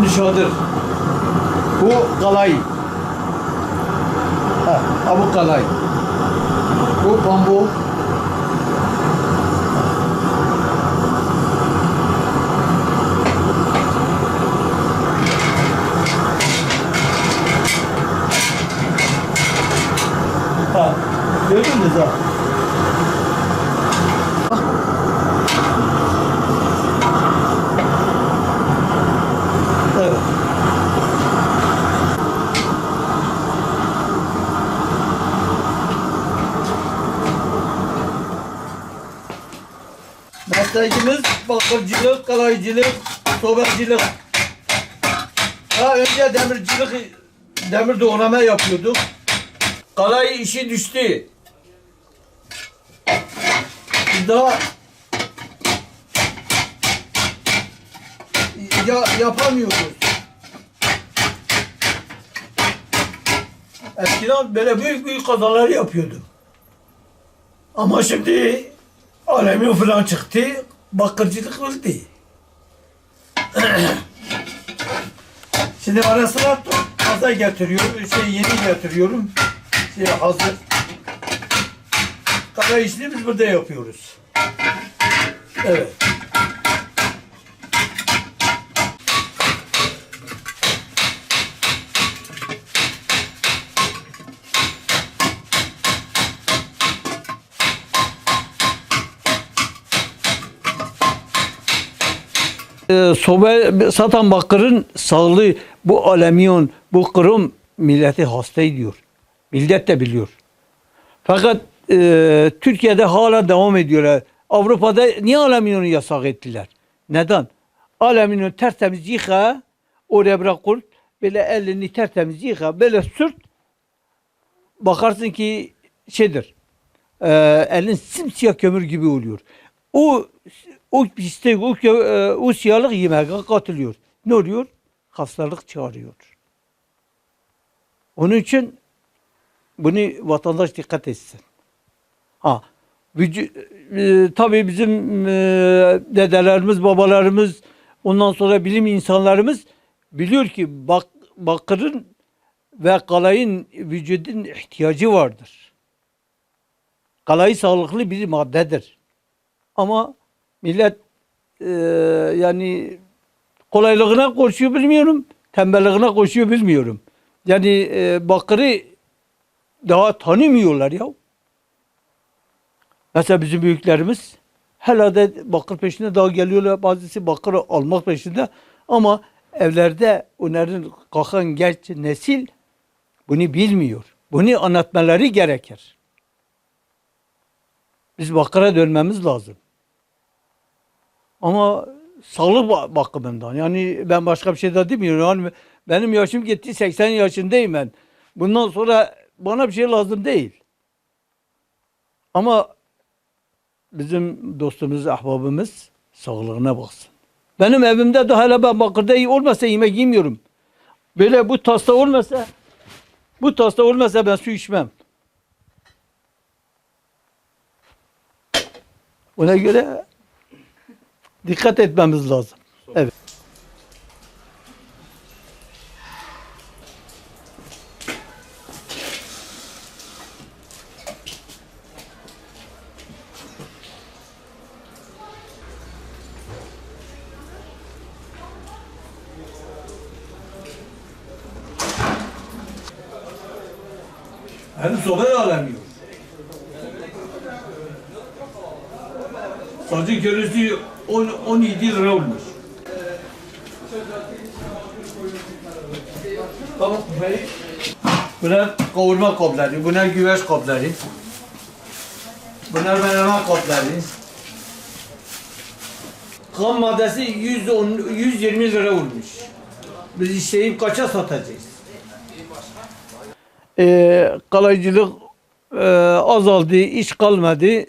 Şimdi şadır. Bu kalay. Ha, bu kalay. Bu pamuk. Ha, gördün mü ha? Evet. Meslekimiz bakırcılık, kalaycılık, sobacılık. Ha önce demircilik, demir doğrama yapıyorduk. Kalay işi düştü. Daha ya, yapamıyoruz. Eskiden böyle büyük büyük kazalar yapıyordum. Ama şimdi alemi falan çıktı, bakırcılık öldü. şimdi ara sıra kaza getiriyorum, şey yeni getiriyorum. Şey hazır. Kara işini biz burada yapıyoruz. Evet. E, sobe satan bakırın sağlığı bu alüminyum, bu krom milleti hasta ediyor. Millet de biliyor. Fakat e, Türkiye'de hala devam ediyorlar. Avrupa'da niye alüminyonu yasak ettiler? Neden? Alüminyonu tertemiz yıka, oraya bırak kurt, böyle elini tertemiz yıka, böyle sürt, bakarsın ki şeydir, e, elin simsiyah kömür gibi oluyor. O o pislik, o, e, o siyahlık yemeğe katılıyor. Ne oluyor? Hastalık çağırıyor. Onun için bunu vatandaş dikkat etsin. Ha, vücu- e, tabii bizim e, dedelerimiz, babalarımız, ondan sonra bilim insanlarımız biliyor ki bak, bakırın ve kalayın vücudun ihtiyacı vardır. Kalayı sağlıklı bir maddedir. Ama millet e, yani kolaylığına koşuyor bilmiyorum, tembelliğine koşuyor bilmiyorum. Yani e, bakırı daha tanımıyorlar ya. Mesela bizim büyüklerimiz helada bakır peşinde daha geliyorlar. Bazısı bakır almak peşinde. Ama evlerde onların kalkan genç nesil bunu bilmiyor. Bunu anlatmaları gerekir. Biz bakıra dönmemiz lazım. Ama sağlık ba- bakımından yani ben başka bir şey de demiyorum. Yani benim yaşım gitti 80 yaşındayım ben. Bundan sonra bana bir şey lazım değil. Ama bizim dostumuz, ahbabımız sağlığına baksın. Benim evimde de hala ben bakırda iyi olmasa yemek yemiyorum. Böyle bu tasta olmasa bu tasta olmasa ben su içmem. Ona göre dikkat etmemiz lazım. Evet. Hem sobaya alamıyor. Sadece 10, 17 lira olmuş. Tamam. Bunlar kavurma kapları, bunlar güveç kapları. Bunlar menemen kapları. Kan maddesi 110, 120 lira olmuş. Biz isteyip kaça satacağız? Ee, kalaycılık e, azaldı, iş kalmadı.